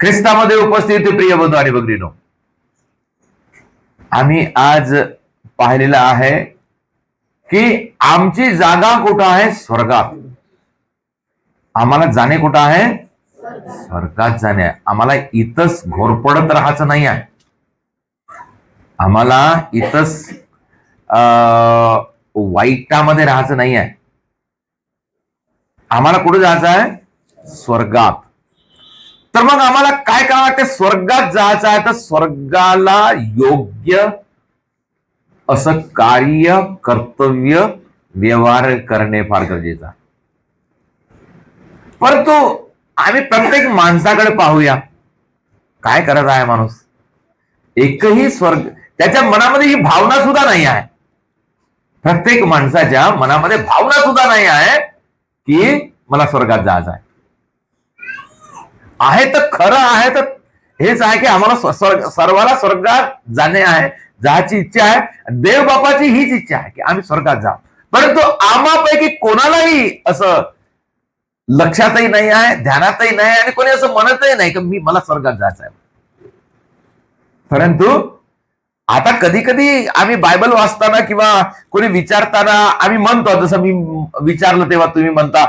ख्रिस्तामध्ये उपस्थित प्रिय बंधू आणि भगिनीनो आम्ही आज पाहिलेलं आहे की आमची जागा कुठं आहे? स्वर्गात. आम्हाला जाणे कुठं आहे? स्वर्गात जाणे आहे. आम्हाला इथंच घोरपडत राहायचं नाही आहे. आम्हाला इथंच अं, वाईटामध्ये राहायचं नाही आहे. आम्हाला कुठं जायचं आहे? स्वर्गात. तर मग आम्हाला काय करावं लागते स्वर्गात जायचं आहे तर स्वर्गाला योग्य असं कार्य कर्तव्य व्यवहार करणे फार गरजेचं आहे. परंतु आम्ही प्रत्येक माणसाकडे पाहूया. काय करत आहे माणूस? एकही स्वर्ग त्याच्या मनामध्ये ही भावना सुद्धा नाही आहे. प्रत्येक माणसाच्या मनामध्ये भावना सुद्धा नाही आहे की मला स्वर्गात जायचं आहे. आहे तर खरं आहे तर हेच आहे की आम्हाला स्वर्ग सर्वाला स्वर्गात जाणे आहे जायची इच्छा आहे. देव बापाची हीच इच्छा आहे की आम्ही स्वर्गात जा परंतु आम्हापैकी कोणालाही असं लक्षातही नाही आहे ध्यानातही नाही आणि कोणी असं म्हणतही नाही की मी मला स्वर्गात जायचं आहे. परंतु आता कधी कधी आम्ही बायबल वाचताना किंवा कोणी विचारताना आम्ही म्हणतो जसं मी विचारलं तेव्हा तुम्ही म्हणता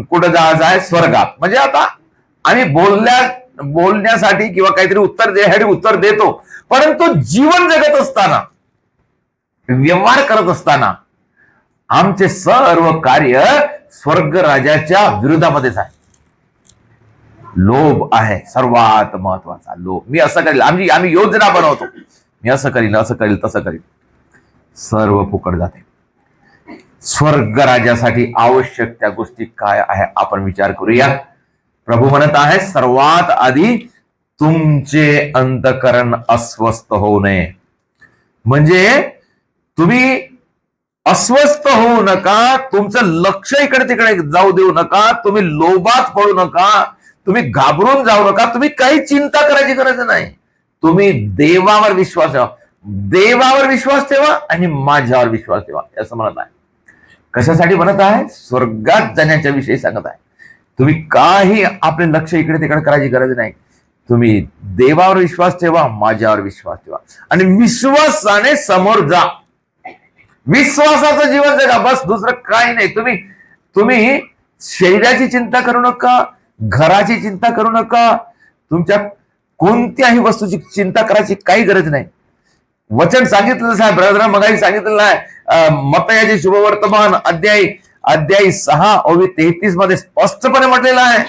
कुठं जायचं आहे स्वर्गात. म्हणजे आता आम्ही बोलल्या बोलण्यासाठी किंवा काहीतरी उत्तर देण्यासाठी उत्तर देतो. परंतु जीवन जगत असताना व्यवहार करत असताना आमचे सर्व कार्य स्वर्ग राजाच्या विरोधामध्येच आहे. लोभ आहे सर्वात महत्त्वाचा लोभ. मी असं करेल आम्ही आम्ही योजना बनवतो. मी असं करील असं करील तसं करील. सर्व फुकट जाते. स्वर्ग राजासाठी आवश्यक त्या गोष्टी काय आहे आपण विचार करूया. प्रभू म्हणत आहे सर्वात आधी तुमचे अंतकरण अस्वस्थ होऊ नये. म्हणजे तुम्ही अस्वस्थ होऊ नका तुमचं लक्ष इकडे तिकडे जाऊ देऊ नका तुम्ही लोभात पडू नका तुम्ही घाबरून जाऊ नका तुम्ही काही चिंता करायची गरज नाही. तुम्ही देवावर विश्वास ठेवा. देवावर विश्वास ठेवा आणि माझ्यावर विश्वास ठेवा असं म्हणत आहे. कशासाठी म्हणत आहे? स्वर्गात जाण्याच्या विषयी सांगत आहे. तुम्ही काही आपले लक्ष इकडे तिकडे करायची गरज नाही. तुम्ही देवावर विश्वास ठेवा माझ्यावर विश्वास ठेवा. आणि विश्वासाने समोर जा. विश्वासाचं जीवन जगा बस. दुसरं काही नाही. तुम्ही तुम्ही शरीराची चिंता करू नका घराची चिंता करू नका. तुमच्या कोणत्याही वस्तूची चिंता करायची काही गरज नाही. वचन सांगितलं आहे ब्रदर मगाही सांगितलेलं आहे मतयाचे शुभवर्तमान अध्यायी अध्याय सहा ओवी तेहतीसमध्ये स्पष्टपणे म्हटलेलं आहे.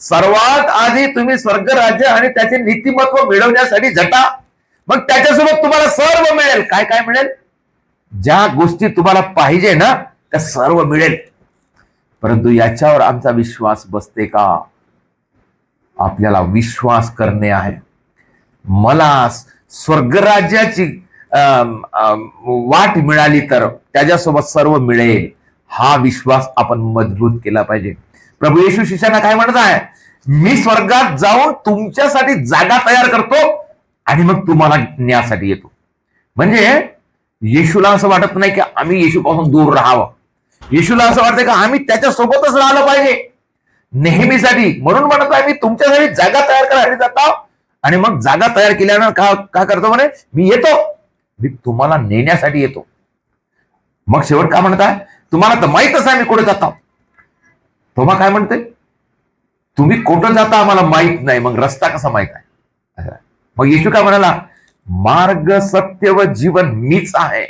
सर्वात आधी तुम्ही स्वर्ग राज्य आणि त्याचे नीतिमत्व मिळवण्यासाठी झटा मग त्याच्यासोबत तुम्हाला सर्व मिळेल. काय काय मिळेल? ज्या गोष्टी तुम्हाला पाहिजे ना त्या सर्व मिळेल. परंतु याच्यावर आमचा विश्वास बसते का? आपल्याला विश्वास करणे आहे. मला स्वर्गराज्याची वाट मिळाली तर त्याच्यासोबत सर्व मिळेल. हा विश्वास आपण मजबूत केला पाहिजे. प्रभू येशू शिष्यांना काय म्हणत आहे? मी स्वर्गात जाऊन तुमच्यासाठी जागा तयार करतो आणि मग तुम्हाला न्यासाठी येतो. म्हणजे येशूला असं वाटत नाही की आम्ही येशूपासून दूर राहावं. येशूला असं वाटतं की आम्ही त्याच्यासोबतच राहिलं पाहिजे. नेहमीसाठी म्हणून म्हणत आहे मी तुमच्यासाठी जागा तयार करायसाठी जातो आणि मग जागा तयार केल्यानं का का करतो म्हणे? मी येतो. मी तुम्हाला नेण्यासाठी येतो. मग शेवट का म्हणताय? तुम्हाला तर माहीतच आहे मी कुठे जातो. तुम्हा काय म्हणते? तुम्ही कुठं जाता आम्हाला माहीत नाही. मग रस्ता कसा माहीत आहे? मग येशू काय म्हणाला? मार्ग सत्य व जीवन मीच आहे.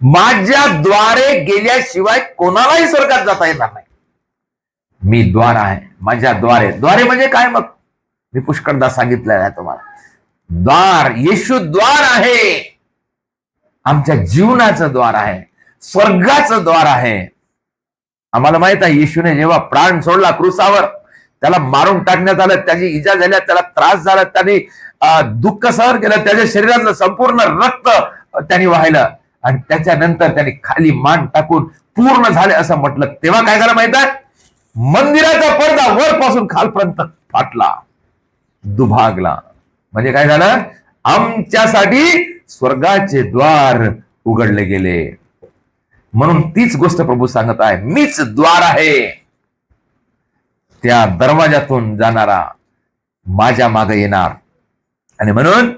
माझ्या द्वारे गेल्याशिवाय कोणालाही स्वर्गात जाता येणार नाही. मी द्वार आहे. माझ्या द्वारे. द्वारे म्हणजे काय मग? मी पुष्कळदा सांगितलेलं आहे तुम्हाला. द्वार. येशू द्वार आहे. आमच्या जीवनाचं द्वार आहे स्वर्गाचं द्वार आहे. आम्हाला माहीत आहे येशूने जेव्हा प्राण सोडला क्रुसावर त्याला मारून टाकण्यात आलं त्याची इजा झाल्या त्याला त्रास झाला त्यांनी दुःख सहन केलं त्याच्या शरीरातलं संपूर्ण रक्त त्यांनी वाहिलं आणि त्याच्यानंतर त्यांनी खाली मान टाकून पूर्ण झाले असं म्हटलं. तेव्हा काय झालं माहीत आहे? मंदिराचा पडदा वरपासून खालपर्यंत फाटला दुभागला. म्हणजे काय झालं? आमच्यासाठी स्वर्गाचे द्वार उघडले गेले. म्हणून तीच गोष्ट प्रभू सांगत आहे मीच द्वार आहे. त्या दरवाजातून जाणारा माझ्या मागे येणार. आणि म्हणून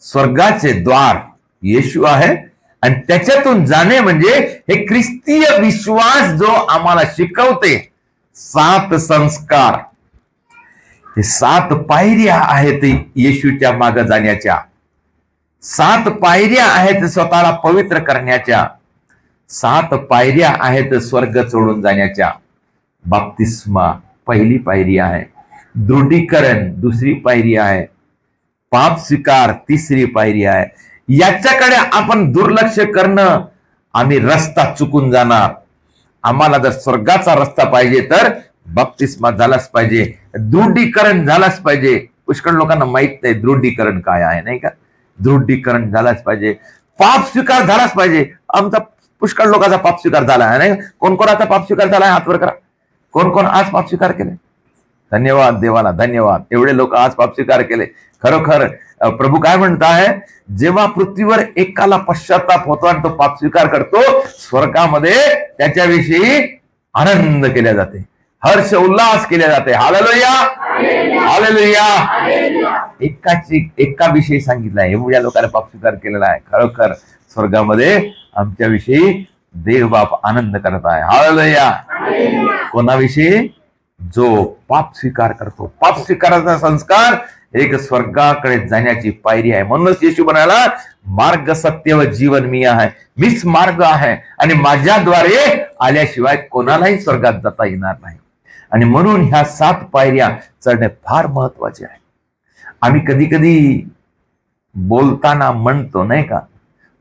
स्वर्गाचे द्वार येशू आहे आणि त्याच्यातून जाणे म्हणजे हे ख्रिस्तीय विश्वास जो आम्हाला शिकवते सात संस्कार. हे सात पायऱ्या आहेत येशूच्या मागे जाण्याच्या. सात पायऱ्या आहेत स्वतःला पवित्र करण्याच्या. सात पायऱ्या आहेत स्वर्ग सोडून जाण्याच्या. बाप्तिस्मा पहिली पायरी आहे. दृढीकरण दुसरी पायरी आहे. पाप स्वीकार तिसरी पायरी आहे. याच्याकडे आपण दुर्लक्ष करणं आम्ही रस्ता चुकून जाणार. आम्हाला जर स्वर्गाचा रस्ता पाहिजे तर बाप्तिस्मा झालाच पाहिजे. दृढीकरण झालाच पाहिजे. पुष्कळ लोकांना माहीत नाही दृढीकरण काय आहे नाही का? दृढीकरण झालाच पाहिजे. पाप स्वीकार झालाच पाहिजे. आमचा पुष्कळ लोकांचा पाप स्वीकार झाला आहे नाही कोण कोणाचा पाप स्वीकार झाला आहे? हातवर करा. कोण कोण आज पाप स्वीकार केले? धन्यवाद देवाला धन्यवाद. एवढे लोक आज पाप स्वीकार केले. खरोखर प्रभू काय म्हणत आहे जेव्हा पृथ्वीवर एकाला पश्चाताप होतो आणि तो पाप स्वीकार करतो स्वर्गामध्ये त्याच्याविषयी आनंद केल्या जाते. हर्ष उल्हास केल्या जाते. हालेलुया. हालेलुया. एकाची एका विषयी सांगितलाय एवढ्या लोकांना पाप स्वीकार केलेला आहे. खरोखर स्वर्गामध्ये आमच्याविषयी देवबाप आनंद करत आहे. हालेलुया कोणाविषयी? जो पाप स्वीकार करतो. पाप स्वीकाराचा संस्कार एक स्वर्गाकडे जाण्याची पायरी आहे. म्हणूनच येशू म्हणाला मार्ग सत्य व जीवन मी आहे. मीच मार्ग आहे. आणि माझ्याद्वारे आल्याशिवाय कोणालाही स्वर्गात जाता येणार नाही. आणि म्हणून ह्या सात पायऱ्या चढणे फार महत्त्वाचे आहे. आम्ही कधी कधी बोलताना म्हणतो नाही का?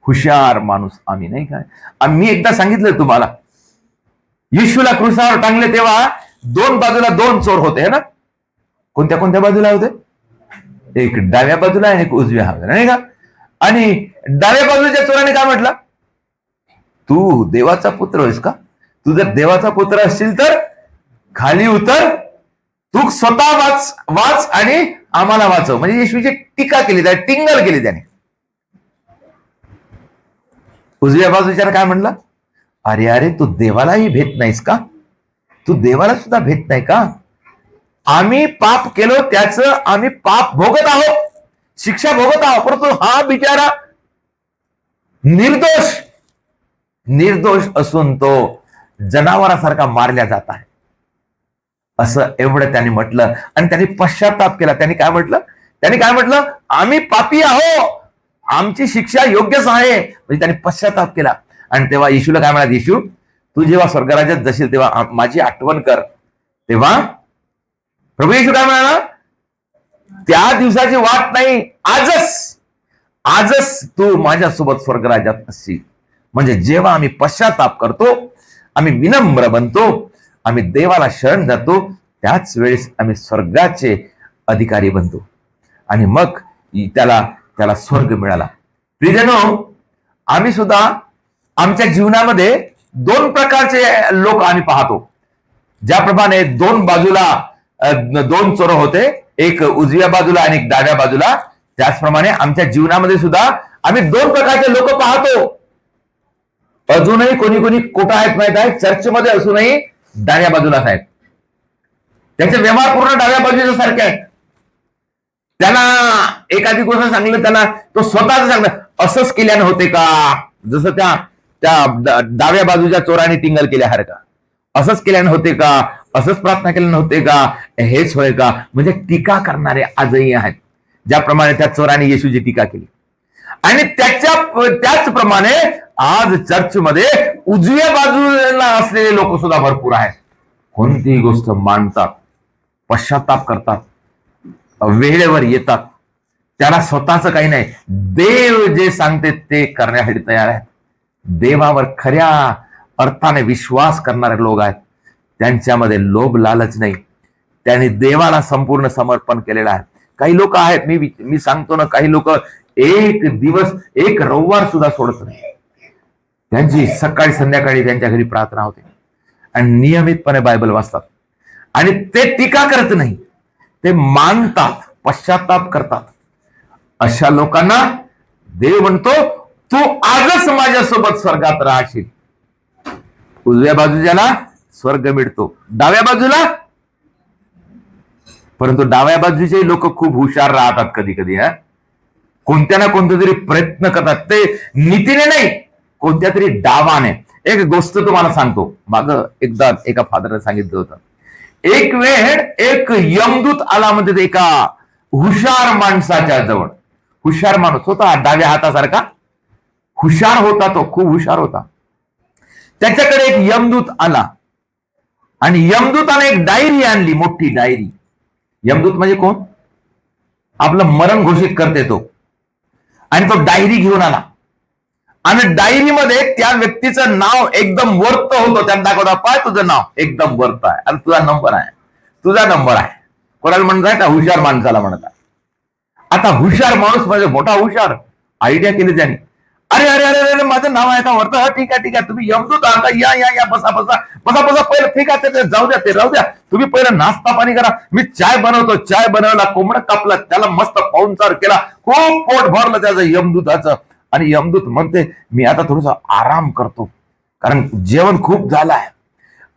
हुशार माणूस आम्ही नाही का? आम्ही एकदा सांगितलं तुम्हाला येशूला कृष्णावर टांगले तेव्हा दोन बाजूला दोन चोर होते है ना? कोणत्या कोणत्या बाजूला होते? एक डाव्या बाजूला आणि एक उजव्या बाजूला नाही का? आणि डाव्या बाजूच्या चोराने काय म्हटलं? तू देवाचा पुत्र आहेस का? तू जर देवाचा पुत्र असशील तर खाली उतर तू स्वतः वाच वाच आणि आम्हाला वाचव. म्हणजे येशूची टीका केली त्याने टिंगल केली त्याने. उजव्या बाजूच्या काय म्हणला? अरे अरे तू देवालाही भेट नाहीस का? तू देवाला सुद्धा भेट नाही का? आम्ही पाप केलो त्याचं आम्ही पाप भोगत आहोत. शिक्षा भोगत आहोत परंतु हा बिचारा निर्दोष. निर्दोष असून तो जनावरासारखा मारल्या जात आहे. असं एवढं त्यांनी म्हटलं. आणि त्यांनी पश्चाताप केला. त्यांनी काय म्हटलं? त्याने काय म्हटलं? आम्ही पापी आहो आमची शिक्षा योग्यच आहे. म्हणजे त्याने पश्चाताप केला. आणि तेव्हा येशूला काय म्हणाल? येशू तू जेव्हा स्वर्गराज्यात जशील तेव्हा माझी आठवण कर. तेव्हा प्रभू येशू काय म्हणाला? त्या दिवसाची वाट नाही. आजच आजच तू माझ्यासोबत स्वर्गराज्यात असशील. म्हणजे जेव्हा आम्ही पश्चाताप करतो आम्ही विनम्र बनतो आम्ही देवाला शरण जातो त्याच वेळेस आम्ही स्वर्गाचे अधिकारी बनतो. आणि मग त्याला त्याला स्वर्ग मिळाला. प्रियजनो आम्ही सुद्धा आमच्या जीवनामध्ये दोन प्रकारचे लोक आम्ही पाहतो. ज्याप्रमाणे दोन बाजूला दोन चोर होते एक उजव्या बाजूला आणि एक डाव्या बाजूला. त्याचप्रमाणे आमच्या जीवनामध्ये सुद्धा आम्ही दोन प्रकारचे लोक पाहतो. अजूनही कोणी कोणी कुठं आहेत माहीत आहे? चर्चमध्ये असूनही डाव्या बाजूलाच आहेत त्यांचे व्यवहार पूर्ण डाव्या बाजूच्या सारखे आहेत. त्याला एखादी गोष्ट सांगलं त्याला तो स्वतःच सांगलं असंच केल्यानं होते का? जसं त्या त्या डाव्या बाजूच्या चोराने टिंगल केल्यासारखा असंच केल्यानं होते का? असंच प्रार्थना केल्यानं होते का? हेच होय का? म्हणजे टीका करणारे आजही आहेत ज्याप्रमाणे त्या चोराने येशूची टीका केली. आणि त्याच्या त्याचप्रमाणे आज चर्चमध्ये उजव्या बाजूला असलेले लोक सुद्धा भरपूर आहेत. कोणतीही गोष्ट मांडतात पश्चाताप करतात वेळेवर येतात. त्याला स्वतःच काही नाही. देव जे सांगते ते करण्यासाठी तयार आहेत. देवावर खऱ्या अर्थाने विश्वास करणारे लोक आहेत. त्यांच्यामध्ये लोभ लालच नाही. त्यांनी देवाला संपूर्ण समर्पण केलेलं आहे. काही लोक आहेत मी मी सांगतो ना काही लोक एक दिवस एक रविवार सुद्धा सोडत नाही. त्यांची सकाळी संध्याकाळी त्यांच्या घरी प्रार्थना होते. आणि नियमितपणे बायबल वाचतात. आणि ते टीका करत नाही. ते मानतात पश्चाताप करतात. अशा लोकांना देव म्हणतो तू आजच माझ्यासोबत स्वर्गात राहशील. उजव्या बाजूच्याला स्वर्ग मिळतो. डाव्या बाजूला? परंतु डाव्या बाजूचे लोक खूप हुशार राहतात कधी कधी हा. कोणत्या ना कोणत्या तरी प्रयत्न करतात. ते नीतीने नाही कोणत्या तरी डावाने. एक गोष्ट तुम्हाला सांगतो. माग एकदा एका फादरने सांगितलं होतं. एक वेळ एक यमदूत आला म्हणजे एका हुशार माणसाच्या जवळ. हुशार माणूस. होता डाव्या हातासारखा. हुशार होता तो. खूप हुशार होता. त्याच्याकडे एक यमदूत आला. आणि यमदूताने एक डायरी आणली मोठी डायरी. यमदूत म्हणजे कोण? आपलं मरण घोषित करते तो. आणि तो डायरी घेऊन आला. आणि डायरीमध्ये त्या व्यक्तीचं नाव एकदम वर्त होतं. त्यांना दाखवता पाय? तुझं नाव एकदम वर्त आहे. आणि तुझा नंबर आहे. तुझा नंबर आहे. कोणाला म्हणत का हुशार माणसाला म्हणत आहे आता हुशार माणूस म्हणजे मोठा हुशार. आयडिया केली त्याने. अरे अरे अरे अरे माझं नाव आहे. का वर्त. हा ठीक आहे ठीक आहे. तुम्ही यमदूत आहात. या या या. बसा बसा. बसा बसा. पहिलं ठीक आहे. ते- ते जाऊ द्या ते राहू द्या. तुम्ही पहिलं नाश्ता पाणी करा. मी चाय बनवतो. चाय बनवला कोंबडा कापला. त्याला मस्त पाहुणचार केला. खूप पोट भरलं त्याचं यमदूताचं. आणि यमदूत म्हणते मी आता थोडस आराम करतो. कारण जेवण खूप झालं आहे.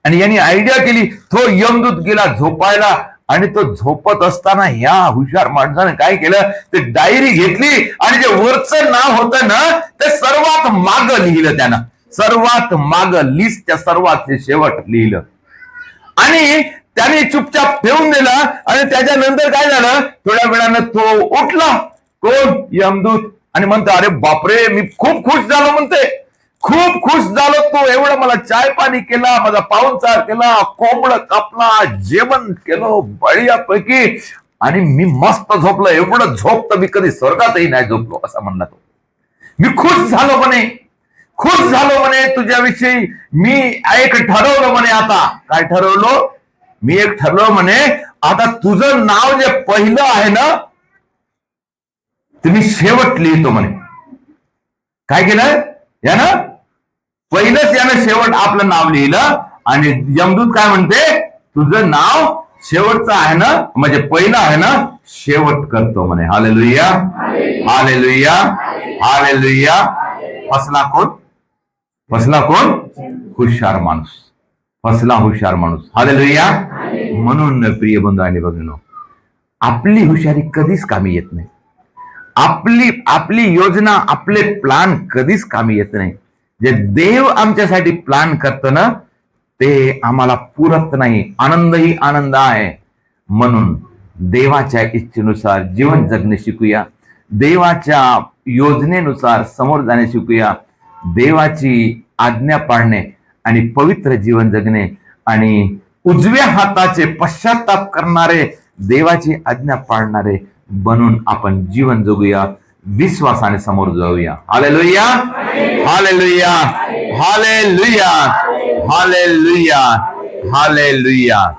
आणि यांनी आयडिया केली तो यमदूत गेला झोपायला आणि तो झोपत असताना ह्या हुशार माणसाने काय केलं ते डायरी घेतली आणि जे वरचं नाव होतं ना ते सर्वात माग लिहिलं त्यानं. सर्वात माग लिस्टच्या सर्वात शेवट लिहिलं. आणि त्याने चुपचाप ठेवून दिला आणि त्याच्यानंतर काय झालं थोड्या वेळानं तो उठला. कोण? यमदूत. आणि म्हणतो अरे बापरे मी खूप खुश झालो म्हणते. खूप खुश झालो तो एवढं मला चाय पाणी केला माझा पाहुणचार केला कोंबड कापला जेवण केलं बढियापैकी. आणि मी मस्त झोपलो एवढं झोप तर मी कधी स्वर्गातही नाही झोपलो असं म्हणला तो. मी खुश झालो म्हणे खुश झालो म्हणे तुझ्याविषयी. मी एक ठरवलं म्हणे आता. काय ठरवलं? मी एक ठरवलं म्हणे आता तुझं नाव जे पहिलं आहे ना तुम्ही शेवट लिहितो म्हणे. काय केलं? यानं पहिलंच यानं शेवट आपलं नाव लिहिलं आणि यमदूत काय म्हणते? तुझं नाव शेवटचं आहे ना म्हणजे पहिलं आहे ना शेवट करतो म्हणे. हाले लुया हाले लुया हाले लुया फसला कोण? फसला कोण? हुशार माणूस. फसला हुशार माणूस. हाले लुया म्हणून प्रिय बंधू आणि बघणं आपली हुशारी कधीच कामी येत नाही. आपली आपली योजना आपले प्लान कधीच कामी येत नाही. जे देव आमच्यासाठी प्लान करतं ना ते आम्हाला पुरत नाही. आनंदही आनंद आहे. म्हणून देवाच्या इच्छेनुसार जीवन जगणे शिकूया. देवाच्या योजनेनुसार समोर जाणे शिकूया. देवाची आज्ञा पाळणे आणि पवित्र जीवन जगणे आणि उजव्या हाताचे पश्चाताप करणारे देवाची आज्ञा पाळणारे बनून आपण जीवन जगूया विश्वासाने समोर जाऊया. हालेलुया हाले लुया हाले लुया